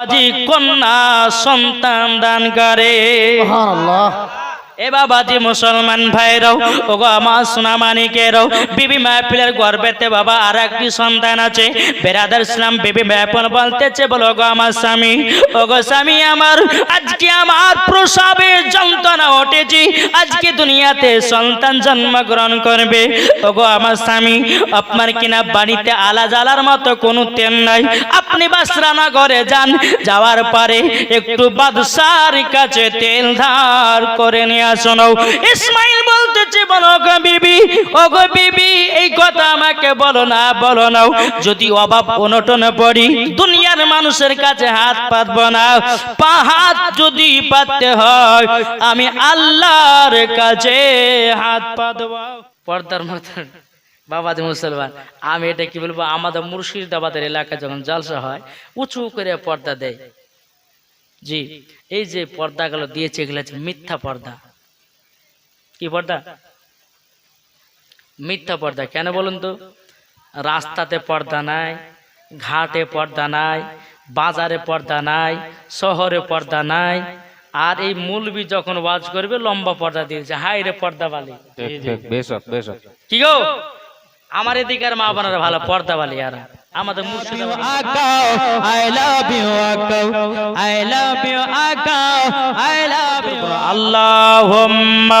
আজি কন্যা সন্তান দান করে। এ বাবাজি মুসলমান ভাইরাও, ওগো আমার সোনা মানিকেরাও বিবি মাহফিলের গর্বেতে বাবা আর একটি সন্তান আছে, বেরাদার ইসলাম বিবি মাহফিল বলতেছে, বলো গো আমার স্বামী, ওগো স্বামী আমার, আজকে আমার প্রসাবে যন্ত্রণা উঠেছি, আজকে দুনিয়াতে সন্তান জন্মগ্রহণ করবে, ওগো আমার স্বামী, আপনার কিনা বাড়িতে আলা জ্বালার মতো কোনো তেল নাই, আপনি বাসরানা করে যান, যাওয়ার পরে একটু বাদশার কাছে তেল ধার করে নিয়ে আসো ইসমাইল বলতেছে, বলো গো বিবি, ও গো বিবি, এই কথা আমাকে বলো না বলো না যদি অভাব অনটন পড়ি, দুনিয়ার মানুষের কাছে হাত পাতব না। পা হাত যদি পাততে হয়, আমি আল্লাহর কাছে হাত পাতব। পর্দার মতন বাবা যে মুসলমান, আমি এটা কি বলব, আমাদের মুর্শিদাবাদের এলাকায় যখন জলসা হয়, উঁচু করে পর্দা দেয়। জি, এই যে পর্দাগুলো দিয়েছে, এগুলো মিথ্যা পর্দা। কি পর্দা? মিথ্যা পর্দা। কেন বলুন তো? রাস্তাতে পর্দা নাই ঘাটে পর্দা নাই বাজারে পর্দা নাই শহরে পর্দা নাই আর এই মুলবি যখন ওয়াজ করবে লম্বা পর্দা দিয়েছে। হাই রে পর্দা বালি বেশক বেশক কি গো? আমার এদিকের মা বোনেরা ভালো পর্দা বালি আর। আমাদের মুর্শিদাবাদ আকাও আই লাভ ইউ আকাও আই লাভ ইউ আকাও আই লাভ ইউ। আল্লাহুম্মা।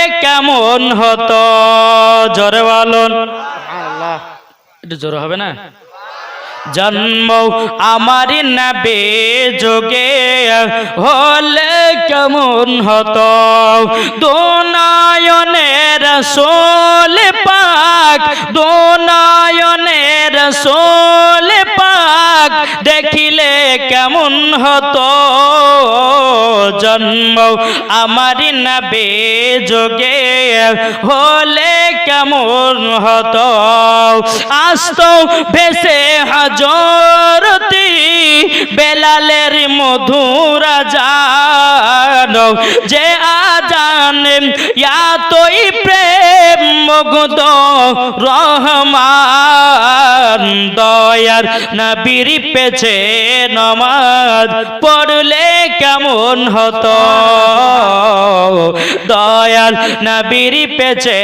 কেমন হতো? জরে বলুন। একটু জোর হবে না? জন্ম আমার নবে যোগে হলে কেমন হতো? দোনায়নের সোল পাক দোনায়নের সোল পাক দেখিলে কেমন হতো? জন্ম, আমার নবে যোগে হলে কেমন হতো? আস্ত ভেসে হাজরতি বেলালের মধুরা জান যে আজান ইয়াতই প্রেম মুগ্ধ, রহমান দয়ার নবীর পেছে নমাজ পড়লে কেমন হতো? দয়াল নবীর পেছে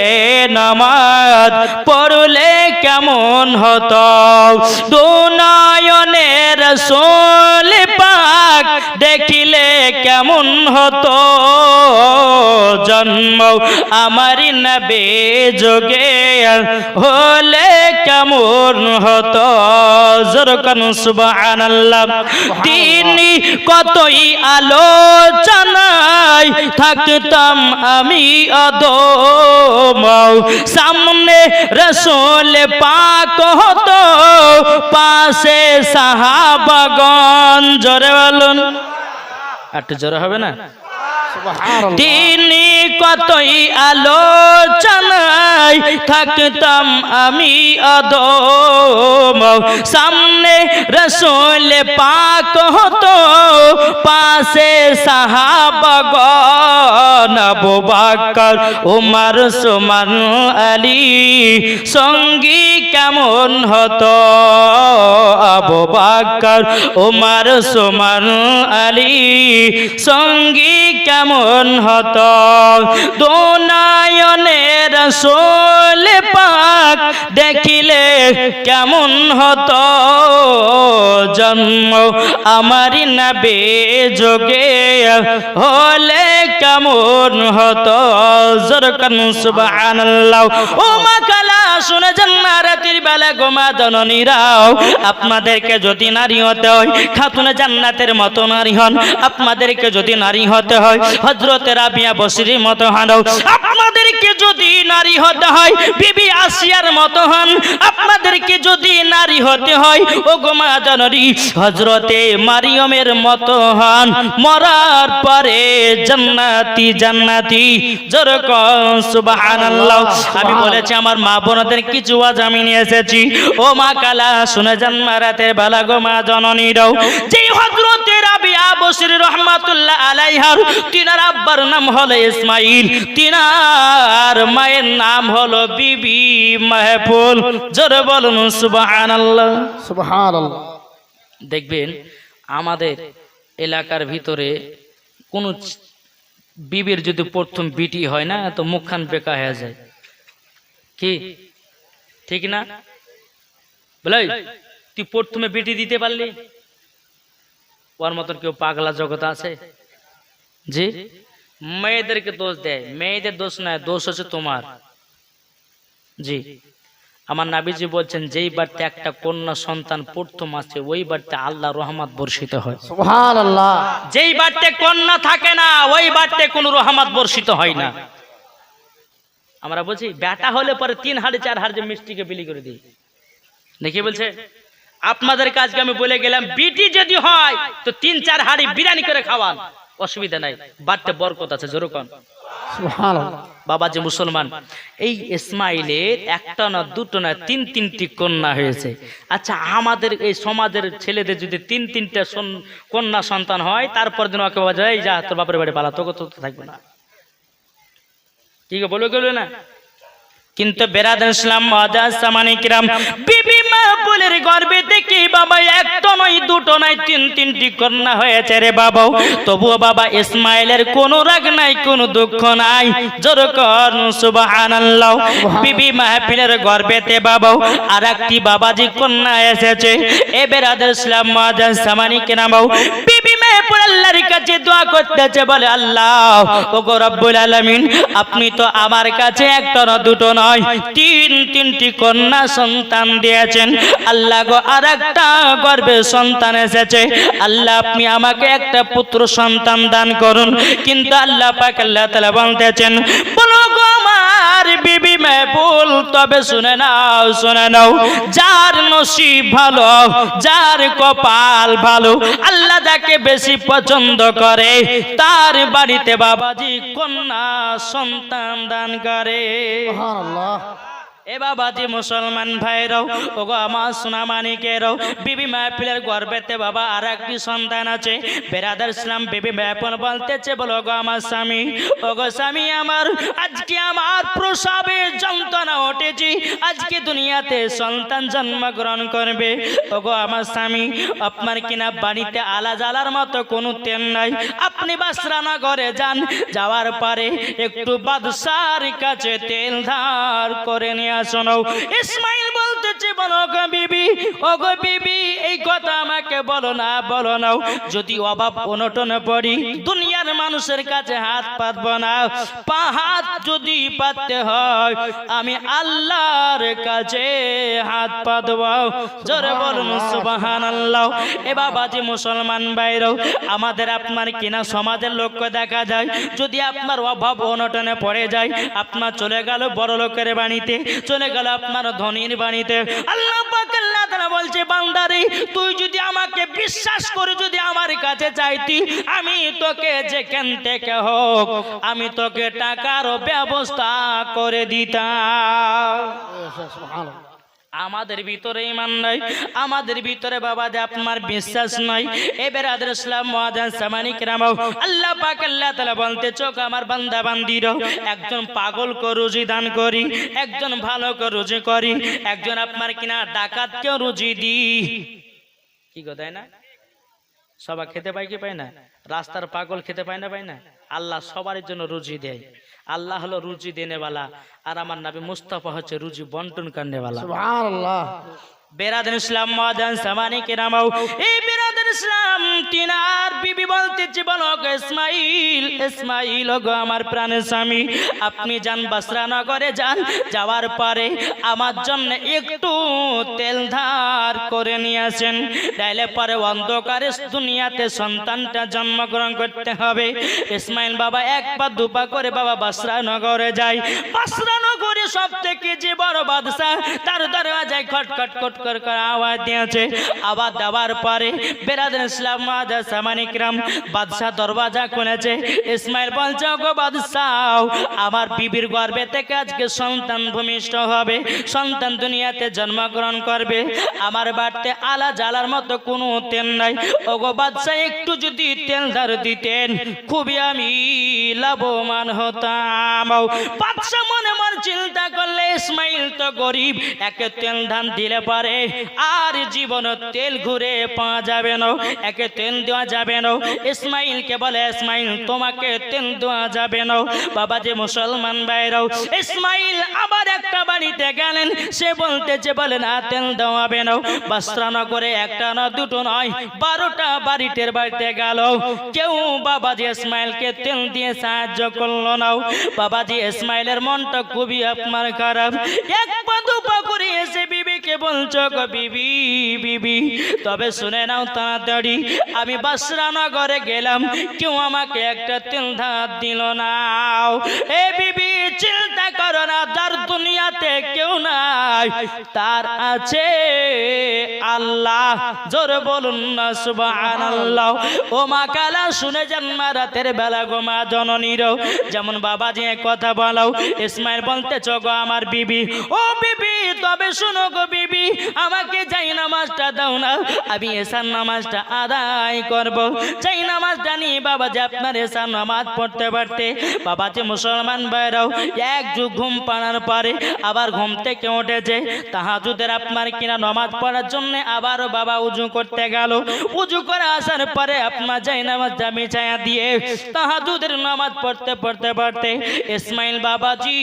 নামাজ পড়লে কেমন হতো? দুনায়নের সোল পাক দেখিলে কেমন হতো জন্ম আমার নবে যোগে হলে কেমন হতো? জরকান সুবহানাল্লাহ। তিনি কতই আলোচনায় থাকতাম আমি অদম সামনে রসুল পাক হতো পাশে সাহাবাগন জোরে বলুন। আর একটু জোরে হবে না? তিনি কতই আলোচনায় থাকতাম আমি অদম। সামনে রসুল পাক হতো, পাশে সাহাবগণ আবু বকর, উমর, সুমন, আলী। সঙ্গী কেমন হতো? আবু উমর, সুমন, আলী। সঙ্গী কেমন হতো? দোনায়নের সোল পাক দেখিলে কেমন হতো? জন্ম আমার নবে যোগে হলে কেমন হতো? জরকান সুবহানাল্লাহ। ও মা কালা, শুনে জান্নাতের বেলা গোমা জননীরাও। আপনাদেরকে যদি নারী হতে হয়, খাতুন জান্নাতের মতো নারী হন। আপনাদেরকে যদি নারী হতে হয় হজরত রাবিয়া বসরির মতো হানাও আপনাদেরকে যদি নারী হতে হয় বিবি আসিয়ার মতো হন। আপনাদেরকে যদি নারী হতে হয় ও গোমা হজরতে মারিয়মের মতো হন। মরার পরে জান্নাতি জান্নাতি জোর সুবহানাল্লাহ। আমি বলেছি আমার মা বোনদের কিছু আজ আমি নিয়ে এসেছি। ও মা কালা শুনে যান মারাতে বেলা গো মা জননীরাও। যেই হজরতে বসির রহমাতুল্লাহ আলাইহার তিনার আব্বার নাম হলো ইসমাইল। তিনার মায়ের নাম হলো বিবি মাহফুল। জোরে বলুন সুবহানাল্লাহ। সুবহানাল্লাহ। দেখবেন আমাদের এলাকার ভিতরে কোন বিবির যদি প্রথম বিটি হয় না তো মুখখান বেকা হয়ে যায়। কি? ঠিক না? বলে তুই প্রথমে বিটি দিতে পারলি? ওর মতন কেউ পাগলা জগৎ আছে? জি? মেয়েদেরকে দোষ দেয়। মেয়েদের দোষ নয় দোষ হচ্ছে তোমার। জি। আমার নাবিজি বলছেন যেই বাড়িতে একটা কন্যা সন্তান প্রথম আছে ওই বাড়িতে আল্লাহ রহমত বর্ষিত হয়। যেই বাড়িতে কন্যা থাকে না ওই বাড়িতে কোনো রহমত বর্ষিত হয় না। আমরা বলছি বেটা হলে পরে তিন হাড়ি চার হাড়ি মিষ্টিকে বিলি করে দিই। দেখি বলছে আপনাদের কাজকে আমি বলে গেলাম বিটি যদি হয় তো তিন চার হাড়ি বিরিয়ানি করে খাওয়ান। অসুবিধা নাই বাড়তে বরকত আছে সুবহানাল্লাহ। বাবা যে মুসলমান এই ইসমাইলের একটা না দুটো না তিন তিনটি কন্যা হয়েছে। আচ্ছা আমাদের এই সমাজের ছেলেদের যদি তিন তিনটা কন্যা সন্তান হয় তারপর দিন ওকে বাজা এই যা তোর বাপের বাড়ি পালা তোকে তো থাকবে না। ঠিক আছে বলে গেল না? কিন্তু বেরাদার ইসলাম মহাজাজ সামানিকরাম বিবি মাহবুলের গর্বে দেখি বাবা একটা নয় দুটো নয়, তিন, তিনটি কন্যা হয়েছে রে বাবা। তবুও বাবা, ইসমাইলের কোনো রাগ নাই, কোনো দুঃখ নাই। জোর কর, সুবহানাল্লাহ। বিবি মাহফিলের গর্বেতে বাবা আর একটি বাবাজি কন্যা এসেছে। এ বেরাদার ইসলাম মহাজাজ সামানিকরাম বিবি আপনি তো আমার কাছে একটা না দুটো নয়, তিন তিনটি কন্যা সন্তান দিয়েছেন। আল্লাহ গো আর একটা গর্বে সন্তান এসেছে। আল্লাহ, আপনি আমাকে একটা পুত্র সন্তান দান করুন। কিন্তু আল্লাহ পাক আল্লাহ তাআলা বলতেছেন, বলো গো আমার বিবি মেহবুল, তবে শুনে নাও শুনে নাও। যার নসিব ভালো, যার কপাল ভালো, আল্লাহ যাকে বেশি পছন্দ করে, তার বাড়িতে বাবাজি, কন্যা সন্তান দান করে। সুবহানাল্লাহ। এ বাবাজি মুসলমান ভাইরাও, ওগো আমার সোনা মানিকেরাও বিবি মাহফিলের গর্বেতে বাবা আর একটি সন্তান আছে, বেরাদার ইসলাম বিবি মাহফিল বলতেছে, বলো গো আমার স্বামী, ওগো স্বামী আমার, আজকে আমার প্রসাবে যন্ত্রণা উঠেছি, আজকে দুনিয়াতে সন্তান জন্মগ্রহণ করবে, ওগো আমার স্বামী, আপনার কিনা বাড়িতে আলা জ্বালার মতো কোনো তেল নাই, আপনি বাসরানা ঘরে যান, যাওয়ার পরে একটু বাদশার কাছে তেল ধার করে নিয়ে আসো ইসমাইল বলতেছে বলো গো বিবি। ও গো বিবি, এই কথা আমাকে বলো না বলো না। যদি অভাব অনটন পড়ি, দুনিয়ার মানুষের কাছে হাত পাতবো না। পা হাত যদি পাততে হয়, আমি আল্লাহর কাছে হাত পাতব। জোরে বলুন সুবাহান আল্লাহ এ বাবাজি মুসলমান বাইরেও আমাদের আপনার কিনা সমাজের লোককে দেখা যায়। যদি আপনার অভাব অনটনে পড়ে যায়, আপনার চলে গেল বড় লোকের বাড়িতে, চলে গেল আপনার ধনির বাড়িতে আল্লাহ পাক বলছে, বান্দারে, তুই যদি আমাকে বিশ্বাস করে যদি আমার কাছে চাইতি, আমি তোকে যেখান থেকে হোক, আমি তোকে টাকারও ব্যবস্থা করে দিতাম। আমাদের ভিতরে ইমান নাই, আমাদের ভিতরে বাবা দে আপনার বিশ্বাস নাই। এবার আদর ইসলাম মহাজান সামানিক রামাও, আল্লাহ পাক আল্লাহ তাআলা বলতে, চোখ আমার বান্দা বান্দির একজন পাগল কো রুজি দান করি, একজন ভালো কো রুজি করি, একজন আপনার কিনা ডাকাতকেও রুজি দি। কি গো, তাই না? সবা খেতে পায় কি পায় না? রাস্তার পাগল খেতে পায় না পায় না? আল্লাহ সবার জন্য রুজি দেয়। আল্লাহ হলো রুজি দেনেওয়ালা। আর আমার নাবি মুস্তাফা হচ্ছে রুজি বন্টন করনেওয়ালা সুবহানাল্লাহ। বেরাদান ইসলাম মাদান সামানি কেরামাও। এই বেরাদান ইসলাম তিনার বিবি বলতেছে, বলো গো ইসমাইল ইসমাইল গো আমার প্রাণের স্বামী, আপনি যান বাসরা নগরে যান, যাওয়ার পরে আমার জন্য একটু তেল ধার করে নিয়ে আসেন। তাইলে পরে অন্ধকারে দুনিয়াতে সন্তানটা জন্মগ্রহণ করতে হবে। ইসমাইল বাবা এক পা দুপা করে বাবা বাসরা নগরে যায়। বাসরা নগরে সব থেকে যে বড় বাদশাহ, তার দরওয়াজায় খটখট খট করে করে আওয়াজ দিয়েছে আবার দেওয়ার পরে বেরাদের ইসলাম মাদা সামানিকরাম বাদশাহ দরওয়াজা খুলেছে ইসমাইল বলছে গো বাদশাহ আমার বিবির গর্ভে থেকে আজকে সন্তান ভূমিষ্ঠ হবে। সন্তান দুনিয়াতে জন্মগ্রহণ করবে। আমার বাড়িতে আলা জ্বালার মতো কোনো তেল নাই। ওগো বাদশাহ, একটু যদি তেল ধার দিতেন, খুবই আমি লাভবান হতাম। বাদশাহ মনে মন চিন্তা করলে, ইসমাইল তো গরিব, একে তেল ধান দিলে পারে আর জীবন তেল ঘুরে পাওয়া যাবে না, একে তেল দেওয়া যাবে না। ইসমাইলকে বলে, ইসমাইল, তোমাকে তেল দেওয়া যাবে না। বাবা যে মুসলমান বাইরাও ইসমাইল আবার একটা বাড়িতে গেলেন। সে বলতে বলতেছে, বলে না, তেল দেওয়াবে না। বস্ত্রানগরে একটা না দুটো নয়, বারোটা বাড়িতে বাড়িতে গেল। কেউ বাবাজি, ইসমাইলকে তেল দিয়ে সাহায্য করল না। বাবাজি, ইসমাইলের মনটা খুবই আপনার খারাপ। এক পা দু করে এসে বিবিকে বলছো গো বিবি বিবি, তবে শুনে নাও তাড়াতাড়ি। আমি বাসরানগরে গেলাম, কেউ আমাকে একটা তেল ধার দিল না। এ বিবি, চিন্তা করো না, যার দুনিয়াতে কেউ নাই, তার আছে আল্লাহ। জোর বলুন না, সুবহানাল্লাহ। ও মা কালা, শুনে যান মা রাতের বেলা গো মা জননীর। যেমন বাবা যে কথা বলাও, ইসমাইল বলতে গো আমার বিবি, ও বিবি তবে শুনো গো বিবি, আমাকে যাই নামাজটা দাও না, আমি এসার নামাজটা আদায় করব। যাই নামাজটা নিয়ে বাবা যে আপনার এসার নামাজ পড়তে পারতে বাবা যে মুসলমান বাইরাও এক যুগ ঘুম পাড়ার পরে আবার ঘুম থেকে উঠেছে, তাহাজুদের আপনার কিনা নামাজ পড়ার জন্য আবারও বাবা উজু করতে গেল। উজু করে আসার পরে আপনার যাই নামাজ জামি ছায়া দিয়ে তাহাজুদের নামাজ পড়তে পড়তে পড়তে, ইসমাইল বাবাজি,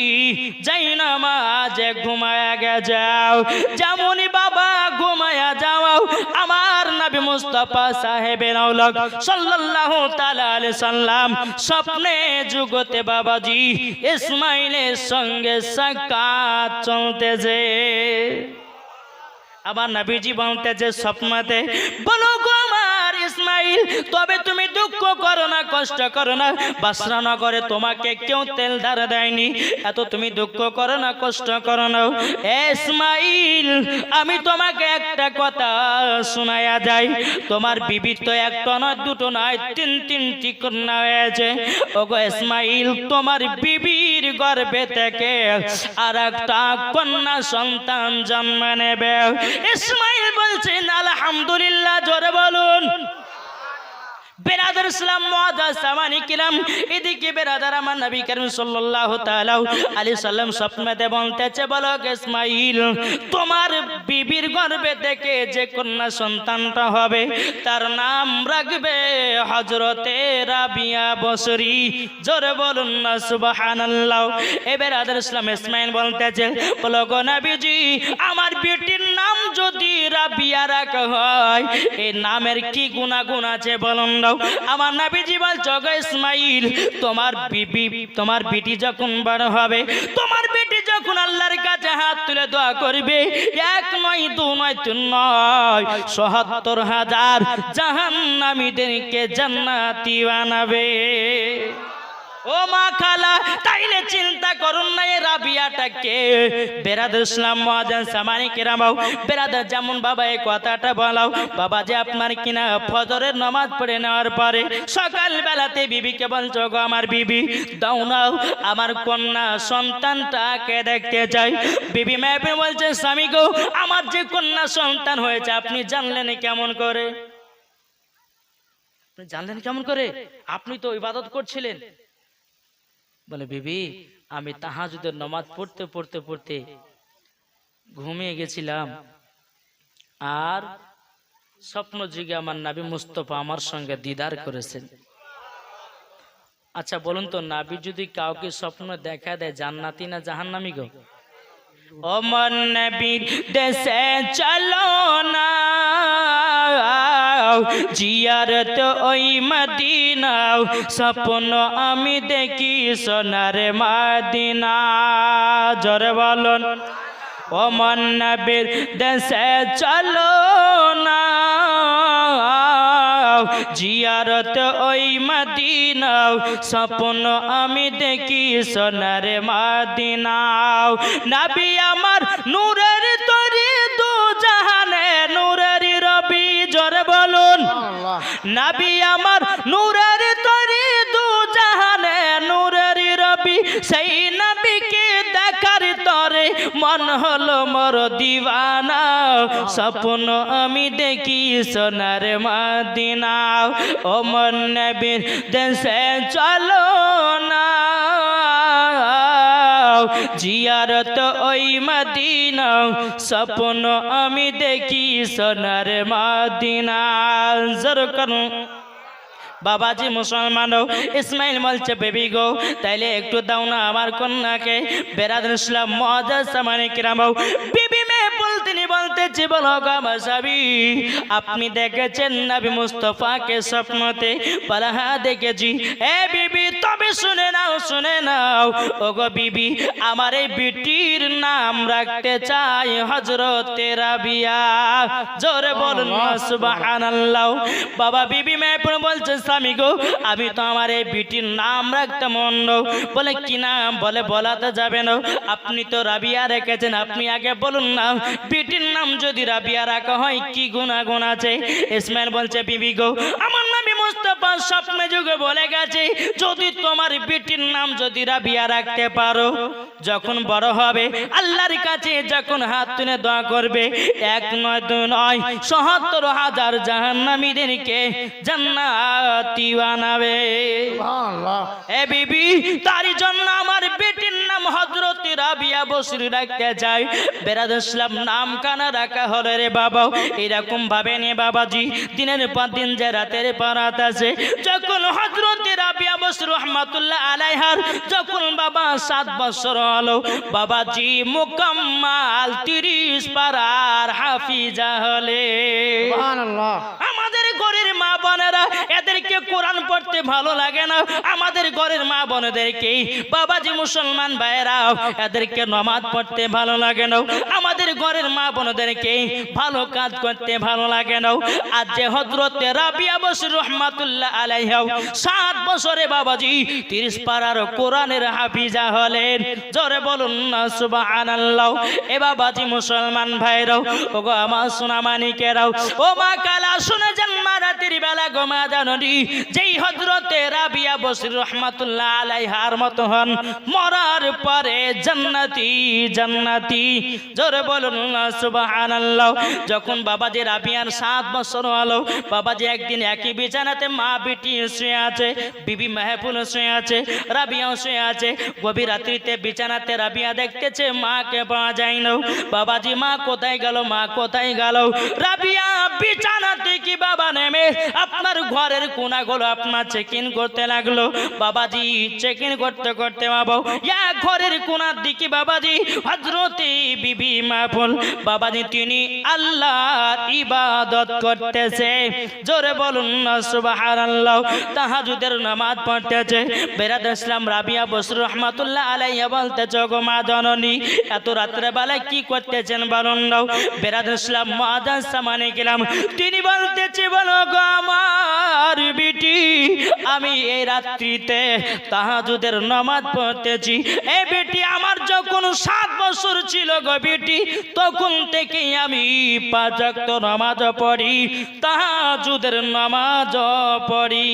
যাই নামাজ ঘুমায়া গে যাও যেমনই বাবা ঘুমায়া যাও আমার নবী মুস্তফা সাহেবের আউলাদ সাল্লাল্লাহু তাআলা আলাইহি সাল্লাম স্বপ্নে জগতে বাবাজি ইসমাইলের সঙ্গে সাক্ষাৎ চলতেছে। আবার নবীজি বলতেছে স্বপ্নতে, বলো ইসমাইল তবে তুমি দুঃখ করো না, কষ্ট করো না। বাসরানগরে তোমাকে কেউ তেল ধারা দেয়নি। এত তুমি দুঃখ করো না, কষ্ট করো না। এ ইসমাইল আমি তোমাকে একটা কথা শোনায়া যাই। তোমার বিবি তো একটা নয় দুটো নয়, তিন, তিনটি কন্যা হয়েছে। ওগো ইসমাইল তোমার বিবির গর্ভে থেকে আর একটা কন্যা সন্তান জন্ম নেবে। ইসমাইল বলছেন আলহামদুলিল্লাহ, জোরে বলুন। বেরাদার ইসলাম মুআদ্দাস সামানি কিরাম। এদিকে বেরাদার আমার নবী করিম সাল্লাল্লাহু তাআলা আলাইহি সাল্লাম স্বপ্নেতে বলতেছে, বলো ইসমাইল তোমার বিবির গর্ভে থেকে যে কন্যা সন্তানটা হবে, তার নাম রাখবে হযরতে রাবিয়া বসরি। জোরে বলুন না, সুবহানাল্লাহ। এ বেরাদার ইসলাম ইসমাইল বলতেছে, বলো গো নবীজি, আমার বেটির নাম যদি রাবিয়া রাখা হয় এই নামের কি গুণাগুণ আছে বলুন দাও। আমার নাবিজি বলছ গো ইসমাইল, তোমার বিবি, তোমার বিটি যখন বড় হবে, তোমার বিটি যখন আল্লাহর কাছে হাত তুলে দোয়া করবে, এক নয়, দু নয়, তিন নয়, সহাত্তর হাজার জাহান্নামীদেরকে জান্নাতি বানাবে। ও মা খালা তাইলে চিন্তা করুন না এ রাবিয়াটাকে। বেরাদ ইসলাম মহাজান সামানি কেরামাও বেরাদার যেমন বাবা এই কথাটা বলাও, বাবা যে আপনার কিনা ফজরের নামাজ পড়ে নেওয়ার পরে সকাল বেলাতে বিবিকে বলছো গো আমার বিবি, দাও নাও, আমার কন্যা সন্তানটাকে দেখতে চাই। বিবি ম্যাপে বলছে, স্বামী গো, আমার যে কন্যা সন্তান হয়েছে, আপনি জানলেন কেমন করে? জানলেন কেমন করে? আপনি তো ইবাদত করছিলেন। বলে, বিবি, আমি তাহাজুদের নমাজ পড়তে পড়তে পড়তে ঘুমিয়ে গেছিলাম। আর স্বপ্ন যুগে আমার নাবি মুস্তফা আমার সঙ্গে দিদার করেছেন। আচ্ছা বলুন তো, নাবি যদি কাউকে স্বপ্ন দেখা দেয়, জান্নাতি না জাহান্নামি গো? অমর নবীর দেশে চলো না। জিয়ারত ওই মদিনাও, স্বপ্ন আমি দেখি সোনার মদিনা। জরে বলুন অমর নবীর দেশে চলো না। জিয়ারত ওই মদিনাও, স্বপ্ন আমি দেখি সোনার মদিনাও। নাবি আমার নূরের তরি মোর দিওয়ানা, স্বপ্ন আমি দেখি সোনার মদিনা। ও মন দেশে চলো না। জিয়ারত ওই মদিনা, স্বপ্ন আমি দেখি সোনার মদিনা। জোর করুন। বাবাজি মুসলমান ইসমাইল বলছে, বেবি গো, তাইলে একটু দাও না আমার কন্যাকে। বেরাদ মজা সামানি কিরাম বিবি তিনি বলো আপনি দেখেছেন নবী মুস্তফাকে স্বপ্নতে? বলা হ্যাঁ দেখেছি। এ বিবি তবে শুনে নাও শুনে নাও। ও গো বিবি আমার এই বিটির নাম রাখতে চাই হজরত রাবিয়া। জোরে বলুন সুবহানাল্লাহ। বাবা বিবি মেয়ে বলছে স্বামী গো আমি তো আমার এই বিটির নাম রাখতে মন্ড বলে কি নাম? বলে বলাতে যাবে না। আপনি তো রাবিয়া রেখেছেন আপনি আগে বলুন না বিটির নাম যদি রাবিয়া রাখা হয় কি গুণাগুণ আছে? ইসমাইল বলছে বিবি গো আমার নামই মুস্তফা স্বপ্নে যুগে বলে গেছে যদি তোমার বিটির নাম যদি রাবিয়া রাখতে পারো যখন বড় হবে আল্লাহর কাছে যখন হাত তুলে দোয়া করবে এক নয় দু নয় সহাত্তর হাজার জাহান্নামীদেরকে জান্নাতি বানাবে। এ বিবি তারই জন্য আমার নাম হজরত রাবিয়া বসরি রাখতে চাই বেরাদ ইসলাম নাম কানা রাখা হলো রে বাবা। এরকম ভাবে নে বাবাজি দিনের পর দিন যে রাতের পর রাত আছে। যখন হজরত রাবিয়া বসর রহমাতুল্লাহ আলাইহার যখন বাবা সাত বছর হলো বাবাজি মুকাম্মাল তিরিশ পারার হাফিজা হলে। আমাদের ঘরের বোনেরা, এদেরকে কোরআন পড়তে ভালো লাগে না। আমাদের ঘরের মা বোনেদেরকে বাবাজি মুসলমান ভাইয়েরা, এদেরকে নমাজ পড়তে ভালো লাগে না। আমাদের ঘরের মা বোনদেরকে ভালো কাজ করতে ভালো লাগে না। আজ যে হজরতে রাবিয়া বসির রহমাতুল্লাহ আলাইহাও, সাত বছরে বাবাজি তিরিশ পাড়ার কোরআনের হাফিজা হলেন। জোরে বলুন না, সুবহানাল্লাহ। এ বাবাজি মুসলমান ভাইরাও ও গো আমার সোনা মানিকেরাও ও মা কালা, শুনে যান মা রাতের বেলা। যেই হজরতে রাবিয়া বসির রহমাতুল্লাহ মতো হন। মরার পরে জোরে বলুন যখন বাবাজি রাবিয়ার সাত বছর হলো, বাবাজি একদিন একই বিছানাতে মা বেটি শুয়ে আছে, বিবি মেহফুল শুয়ে আছে, রাবিয়াও শুয়ে আছে। গভীর রাত্রিতে বিছানাতে রাবিয়া দেখতেছে মাকে পাওয়া যায় না বাবাজি, মা কোথায় গেল, মা কোথায় গেল? রাবিয়া বিছানা থেকে বাবা নেমে? আপনার ঘরের কোনাগুলো আপনার চেক ইন করতে লাগল। বাবাজি চেক ইন করতে করতে বাবা এক ঘরের কোনার দিকে বাবাজি হজরতে বিবি মাহফুল বাবাজি, তিনি আল্লাহর ইবাদত করতেছে। জোরে বলুন না, সুবহানাল্লাহ। তাহাজুদের নামাজ পড়তেছে। বেরাদ ইসলাম রাবিয়া বসর রহমাতুল্লাহ আলাইয়া বলতেছে গো মা জননী, এত রাত্রে বেলায় কি করতেছেন বলুন নাও বেরাদ ইসলাম মাদান সামানে গেলাম। তিনি বলতেছে বলো গো আমার বিটি আমি এই রাত্রিতে তাহাজুদের নামাজ পড়তেছি। এই বেটি আমার যখন সাত বছর ছিল গো বেটি তখন থেকেই আমি পাঁচ ওয়াক্ত নামাজ পড়ি তাহাজুদের নামাজ পড়ি।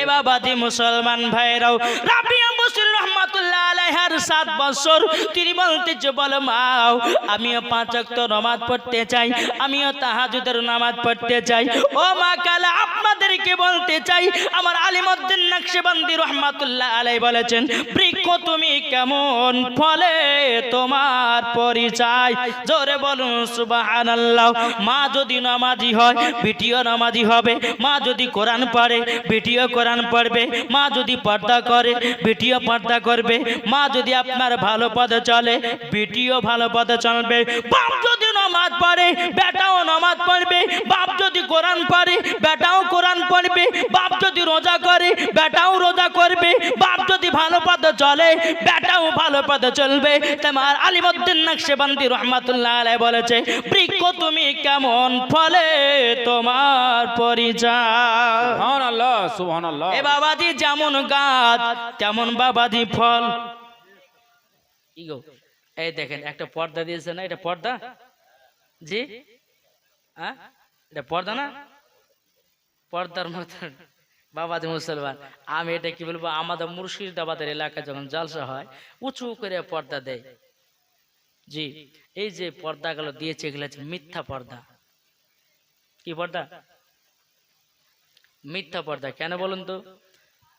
এ বাবাজি মুসলমান ভাইরাও বসির রহমাতুল্লাহ সাত বছর। তিনি বলতেছে বলো মাও আমিও পাঁচ ওয়াক্ত নামাজ পড়তে চাই, আমিও তাহাজুদের নামাজ পড়তে চাই। ও মা কালা, আপনাদেরকে বলতে চাই, আমার আলিমদ্দিন নকশবন্দি রহমাতুল্লাহ আলাই বলেছেন বৃক্ষ তুমি কেমন ফলে তোমার পরিচয়। জোরে বলুন, সুবহানাল্লাহ। মা যদি নামাজি হয়, বিটিও নামাজি হবে। মা যদি কোরআন পড়ে, বিটিও কোরআন পড়বে। মা যদি পর্দা করে, বিটিও পর্দা করবে। মা যদি আপনার ভালো পথে চলে, বিটিও ভালো পথে চলবে। বাপ যদি নামাজ পড়ে, বেটাও নামাজ পড়বে। বাপ যদি কোরআন পড়ে বেটাও কোরআন পড়বে বাপ যদি রোজা করে বেটাও রোজা করবে বাপ যদি ভালো পথে চলে বেটাও ভালো পথে চলবে। তোমার আলিমুদ্দিন নকশবন্দি রহমাতুল্লাহ আলাইহি বলেছে বৃক্ষ তুমি কেমন ফলে তোমার পরিচয়? সুবহানাল্লাহ সুবহানাল্লাহ। এ বাবাজি যেমন গাছ তেমন বাবাজি ফল। এই দেখেন একটা পর্দা দিয়েছে না এটা পর্দা? জি? হ্যাঁ? পর্দা না? পর্দার মতন। বাবাজি মুসলমান, আমি এটা কি বলব? আমাদের মুর্শিদাবাদের এলাকায় যখন জলসা হয়, উঁচু করে পর্দা দেয়। জি, এই যে পর্দাগুলো দিয়েছে, এগুলো হচ্ছে মিথ্যা পর্দা। কি পর্দা? মিথ্যা পর্দা। কেন বলুন তো?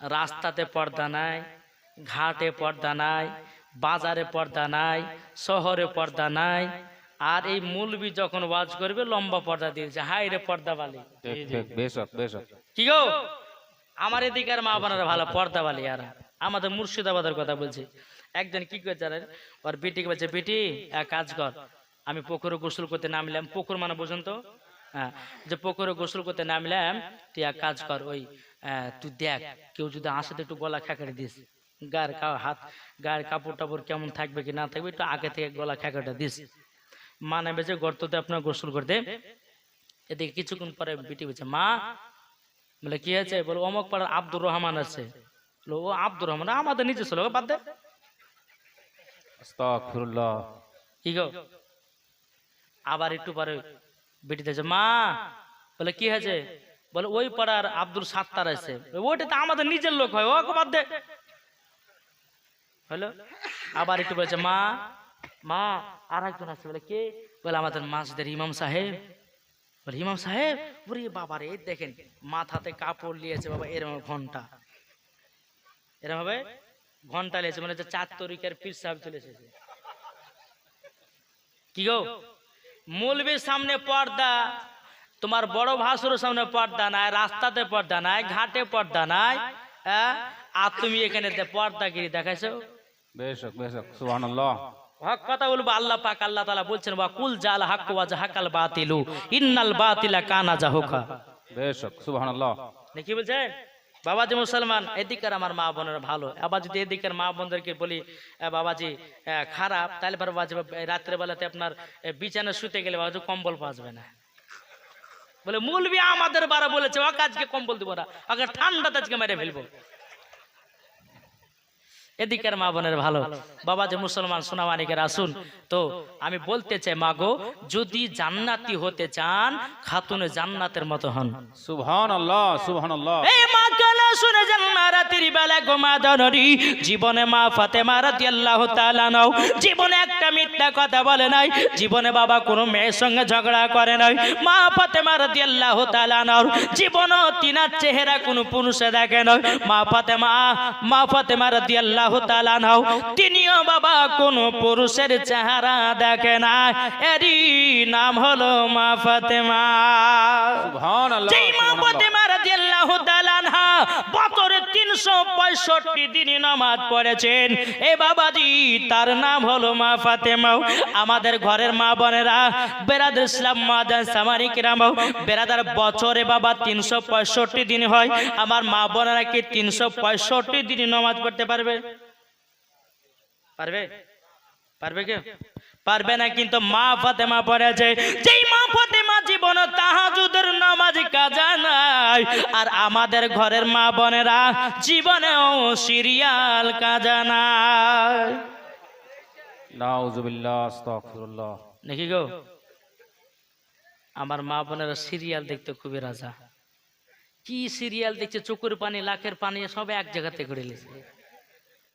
রাস্তাতে পর্দা নাই, ঘাটে পর্দা নাই, বাজারে পর্দা নাই, শহরে পর্দা নাই আর এই মুলবি যখন ওয়াজ করবে লম্বা পর্দা দিয়েছে। হাই রে পর্দা বালি কি গো? আমার এদিকের মা বোনেরা ভালো পর্দা বালি আর। আমাদের মুর্শিদাবাদের কথা বলছি। একজন কি করে জানেন? ওর বিটিকে বলছে বেটি এক কাজ কর। আমি পুকুরে গোসল করতে নামলাম। পুকুর মানে বুঝুন তো? হ্যাঁ যে পুকুরে গোসল করতে নামলাম তুই এক কাজ কর ওই তুই দেখ কেউ যদি আসে তো একটু গলা খেকাড়ে দিস গায়ের হাত গায়ের কাপড় টাপড় কেমন থাকবে কি না থাকবে একটু আগে থেকে গলা খেকাটা দিস। মা নেবে যে গর্ততে আপনার গোসল করতে এদিকে কিছুক্ষণ পরে বিটি বলছে মা বলে কি আছে বলে অমক পাড়ার আব্দুর রহমান আছে। ও আব্দুর রহমান আমাদের নিজস্ব লোক বাদ দে। কি গো? আবার একটু পরে বেটি দিয়েছে মা বলে কি হয়েছে? বলে ওই পাড়ার আব্দুল সাত্তার আছে। ওইটা তো আমাদের নিজের লোক হয় ওকে বাদ দে। হলো। আবার একটু বলেছে মা মা আর একজন আছে, বলে কে? বলে আমাদের মাসদের ইমাম সাহেব। বলে, ইমাম সাহেব, ওরে বাবা রে, দেখেন, মাথাতে কাপড় নিয়েছে বাবা, এরম ঘণ্টা। এরম হবে ঘণ্টা নিয়েছে মানে চার তরিকার পীর সাহেব চলে এসেছে। কি গো? মৌলবীর সামনে পর্দা, তোমার বড় ভাসুর সামনে পর্দা নাই, রাস্তাতে পর্দা নাই, ঘাটে পর্দা নাই হ্যাঁ? আর তুমি এখানে দে- পর্দাগিরি দেখাইছো? বেশক বেশক সুবহানাল্লাহ। হক কথা বলব আল্লাহ পাক আল্লাহ তাআলা বলছেন ওয়া কুল জাল ওয়া জাহাকাল বাতিলু ইন্নাল বাতিলা কানা জাহুকা। বেশক সুবহানাল্লাহ। কি বলছেন? বাবাজি মুসলমান এদিকের আমার মা বোনের ভালো। আবার যদি এদিকের মা বোনদেরকে বলি বাবাজি খারাপ তাহলে পরে বাবাজি রাত্রে বেলাতে আপনার বিছানা শুতে গেলে বাবাজি কম্বল পাসবে না। বলে মুলবি আমাদের বারা বলেছে ওকে আজকে কম্বল দিব না আগে ঠান্ডাতে আজকে মেরে ফেলব। এদিকের মা বোনের ভালো। বাবা যে মুসলমান সোনামানিকের আসুন তো আমি বলতে চাই মাগো যদি জান্নাতি হতে চান খাতুনে জান্নাতের মতো হন। সুবহানাল্লাহ সুবহানাল্লাহ। এই মা কালা শুনে যান রাতের বেলা গোমা জীবনে মা ফাতেমা রাদিয়াল্লাহু তাআলা নাও। জীবনে একটা মিথ্যা কথা বলে নাই। জীবনে বাবা কোনো মেয়ের সঙ্গে ঝগড়া করে নাই। মা ফাতেমা রাদিয়াল্লাহু তাআলা নাও। তিনার চেহারা কোনো পুরুষে দেখে নাই। মা ফাতেমা মা ফাতেমা রাদিয়াল্লাহু তিনিও বাবা কোনো পুরুষের চেহারা দেখে না। এরই নাম হলো মা ফাতেমা। মা বছরে 365 দিন নামাজ পড়েছেন। এ বাবাজি তার নাম হলো মা ফাতেমা। আমাদের ঘরের মা বোনেরা বেরাদার ইসলাম মাদান সামারি কিরাম বেরাদার বছরে বাবা 365 দিন হয়। আমার মা বোনেরা কি 365 দিন নামাজ পড়তে পারবে? পারবে? পারবে কে পারবে না কিন্তু মা ফাতেমা পড়েছে। যেই মা ফাতেমা জীবন তাহাজুদের নামাজ কাজা নাই আর আমাদের ঘরের মা বোনেরা জীবনেও সিরিয়াল কাজা নাই। নাউজুবিল্লাহ আস্তাগফিরুল্লাহ। নাকি গো আমার মা বোনেরা সিরিয়াল দেখতে খুবই রাজা। কি সিরিয়াল দেখছে? চকুর পানি লাখের পানি সব এক জায়গাতে করে লিছে